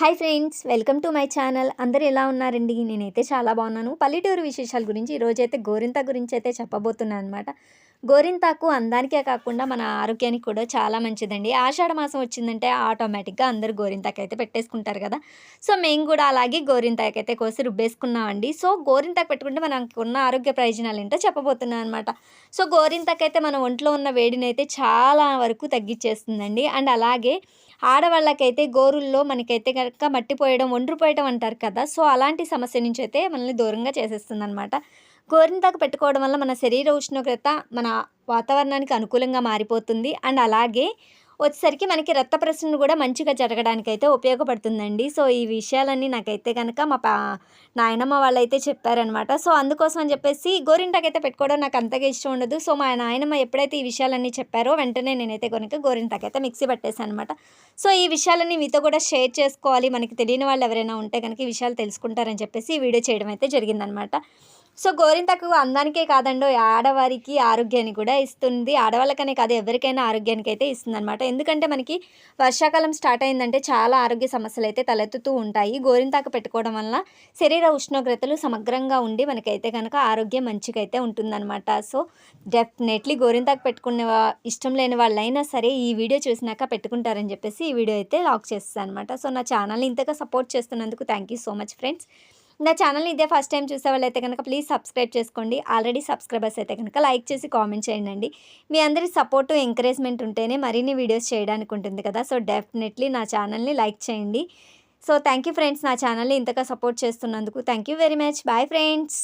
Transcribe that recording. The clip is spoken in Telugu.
Hi friends welcome to my channel. అందరు ఎలా ఉన్నారండి? నేనైతే చాలా బాగున్నాను. పల్లెటూరు విశేషాల గురించి ఈరోజైతే గోరింత గురించి అయితే చెప్పబోతున్నాను అనమాట గోరింతాకు అందానికే కాకుండా మన ఆరోగ్యానికి కూడా చాలా మంచిదండి. ఆషాఢ మాసం వచ్చిందంటే ఆటోమేటిక్గా అందరూ గోరింతాకు అయితే పెట్టేసుకుంటారు కదా. సో మేము కూడా అలాగే గోరింతాకు అయితే కోసి రుబ్బేసుకున్నామండి. సో గోరింతాకు పెట్టుకుంటే మనకు ఉన్న ఆరోగ్య ప్రయోజనాలు ఏంటో చెప్పబోతున్నాను అనమాట సో గోరింతాకు అయితే మన ఒంట్లో ఉన్న వేడిని అయితే చాలా వరకు తగ్గించేస్తుందండి అండ్ అలాగే ఆడవాళ్ళకైతే గోరుల్లో మనకైతే కనుక మట్టిపోయడం ఒండ్రిపోయడం అంటారు కదా సో అలాంటి సమస్య నుంచి అయితే మనల్ని దూరంగా చేసేస్తుంది అనమాట గోరింతాకు పెట్టుకోవడం వల్ల మన శరీర ఉష్ణోగ్రత మన వాతావరణానికి అనుకూలంగా మారిపోతుంది. అండ్ అలాగే వచ్చేసరికి మనకి రక్త ప్రసరణ కూడా మంచిగా జరగడానికి అయితే ఉపయోగపడుతుందండి. సో ఈ విషయాలన్నీ నాకైతే కనుక మా పా నాయనమ్మ వాళ్ళైతే చెప్పారనమాట. సో అందుకోసం అని చెప్పేసి గోరింటాకైతే పెట్టుకోవడం నాకు అంతగా ఇష్టం ఉండదు. సో మా నాయనమ్మ ఎప్పుడైతే ఈ విషయాలన్నీ చెప్పారో వెంటనే నేనైతే కనుక గోరింటాకైతే మిక్సీ పట్టేశాను అనమాట సో ఈ విషయాలన్నీ మీతో కూడా షేర్ చేసుకోవాలి. మనకి తెలియని వాళ్ళు ఎవరైనా ఉంటే కనుక ఈ విషయాలు తెలుసుకుంటారని చెప్పేసి ఈ వీడియో చేయడం అయితే జరిగిందనమాట. సో గోరింతకు అందానికే కాదండో ఆడవారికి ఆరోగ్యాన్ని కూడా ఇస్తుంది. ఆడవాళ్ళకనే కాదు ఎవరికైనా ఆరోగ్యానికి అయితే ఇస్తుంది అనమాట ఎందుకంటే మనకి వర్షాకాలం స్టార్ట్ అయిందంటే చాలా ఆరోగ్య సమస్యలు అయితే తలెత్తుతూ ఉంటాయి. గోరింతాకు పెట్టుకోవడం వల్ల శరీర ఉష్ణోగ్రతలు సమగ్రంగా ఉండి మనకైతే కనుక ఆరోగ్యం మంచిగా అయితే ఉంటుందన్నమాట. సో డెఫినెట్లీ గోరింతాకు పెట్టుకునే ఇష్టం లేని వాళ్ళైనా సరే ఈ వీడియో చూసినాక పెట్టుకుంటారని చెప్పేసి ఈ వీడియో అయితే లాక్ చేస్తాను అనమాట సో నా ఛానల్ని ఇంతగా సపోర్ట్ చేస్తున్నందుకు thank you so much friends. నా ఛానల్ని ఇదే ఫస్ట్ టైం చూసే వాళ్ళైతే కనుక ప్లీజ్ సబ్స్క్రైబ్ చేసుకోండి. ఆల్రెడీ సబ్స్క్రైబర్స్ అయితే కనుక లైక్ చేసి కామెంట్ చేయండి మీ అందరి సపోర్టు ఎంకరేజ్మెంట్ ఉంటేనే మరిన్ని వీడియోస్ చేయడానికి ఉంటుంది కదా. సో డెఫినెట్లీ నా ఛానల్ని లైక్ చేయండి. సో థ్యాంక్ యూ ఫ్రెండ్స్ నా ఛానల్ని ఇంతగా సపోర్ట్ చేస్తున్నందుకు thank you very much bye friends